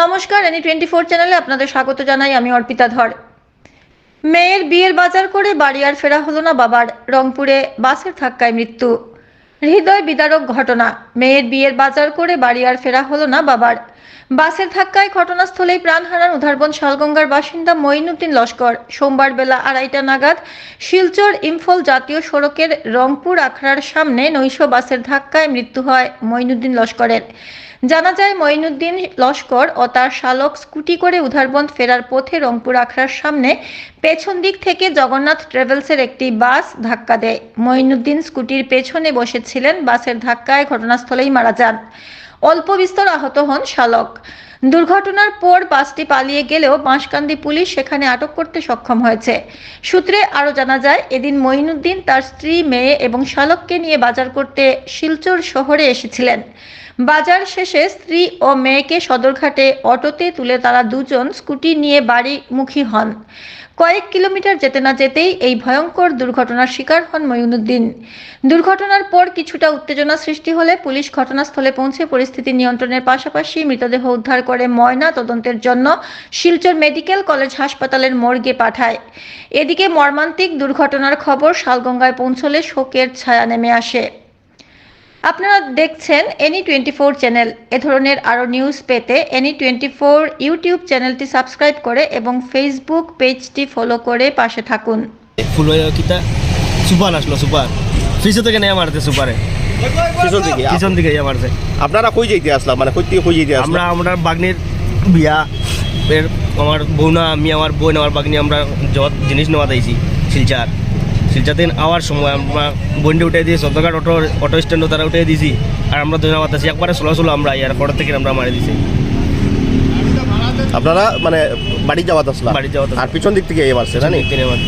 নমস্কার, any twenty four চ্যানেলে আপনাদের স্বাগত জানাই, আমি অর্পিতা ধর। মেয়ের বিয়ের বাজার করে বাড়ি আর ফেরা হলো না বাবার, রংপুরে বাসের ধাক্কায় মৃত্যু। হৃদয় বিদারক ঘটনা, মেয়ের বিয়ের বাজার করে বাড়ি আর ফেরা হলো না বাবার। বাসের ধাক্কায় ঘটনাস্থলেই প্রাণ হারান উধারবন শালগঙ্গার বাসিন্দা মঈনুদ্দিন লস্কর। সোমবার বেলা আড়াইটা নাগাদ শিলচর ইম্ফল জাতীয় সড়কের রংপুর আখড়ার সামনে নৈশ বাসের ধাক্কায় মৃত্যু হয় মঈনুদ্দিন লস্করের। জানা যায়, মঈনুদ্দিন লস্কর ও তার শালক স্কুটি করে উধারবন্দ ফেরার পথে রংপুর আখড়ার সামনে পেছন দিক থেকে জগন্নাথ ট্রাভেলসের একটি বাস ধাক্কা দেয়। মঈনুদ্দিন স্কুটির পেছনে বসেছিলেন, বাসের ধাক্কায় ঘটনাস্থলেই মারা যান। অল্প বিস্তর আহত হন শালক। দুর্ঘটনার পর বাসটি পালিয়ে গেলেও বাঁশকান্দি পুলিশ সেখানে আটক করতে সক্ষম হয়েছে। সূত্রে আরও জানা যায়, এদিন মঈনুদ্দিন তার স্ত্রী, মেয়ে এবং শালককে নিয়ে বাজার করতে শিলচর শহরে এসেছিলেন। বাজার শেষে স্ত্রী ও মেয়েকে সদরঘাটে অটোতে তুলে তারা দুজন স্কুটি নিয়ে বাড়িমুখী হন। কয়েক কিলোমিটার যেতে না যেতেই এই ভয়ঙ্কর দুর্ঘটনার শিকার হন মঈনুদ্দিন। দুর্ঘটনার পর কিছুটা উত্তেজনা সৃষ্টি হলে পুলিশ ঘটনাস্থলে পৌঁছে পরিস্থিতি নিয়ন্ত্রণের পাশাপাশি মৃতদেহ উদ্ধার করে ময়না তদন্তের জন্য শিলচর মেডিকেল কলেজ হাসপাতালের মর্গে পাঠায়। এদিকে মর্মান্তিক দুর্ঘটনার খবর শালগঙ্গায় পৌঁছলে শোকের ছায়া নেমে আসে। আপনারা দেখছেন এনি টোয়েন্টি ফোর চ্যানেল। এ ধরনের আরও নিউজ পেতে এনি টোয়েন্টি ফোর ইউটিউব চ্যানেলটি সাবস্ক্রাইব করে এবং ফেসবুক পেজটি ফলো করে পাশে থাকুন। ফুল সুপার আসলো, সুপার। ফ্রিজে থেকে নেই মারতে সুপারে। পিছন থেকে পিছন দিকে ইয়ে মারছে আপনারা কই যাইতে আসলাম মানে কই থেকে কই যাইতে আমরা আমরা বাগনির বিয়া এর আমার বউনা আমি আমার বোন আমার বাগনি আমরা যত জিনিস নেওয়া দিয়েছি শিলচার। শিলচাতে আওয়ার সময় আমরা বোনটা উঠে দিয়ে সদরঘাট অটো অটো স্ট্যান্ডও তারা উঠে দিয়েছি। আর আমরা দুজন আমার একবারে ষোলো ষোলো আমরা ইয়ার পর থেকে আমরা মারি দিছি আপনারা মানে বাড়ি যাওয়াত আসলাম বাড়ি যাওয়াত আর পিছন দিক থেকে এই মারছে জানি কিনে মারি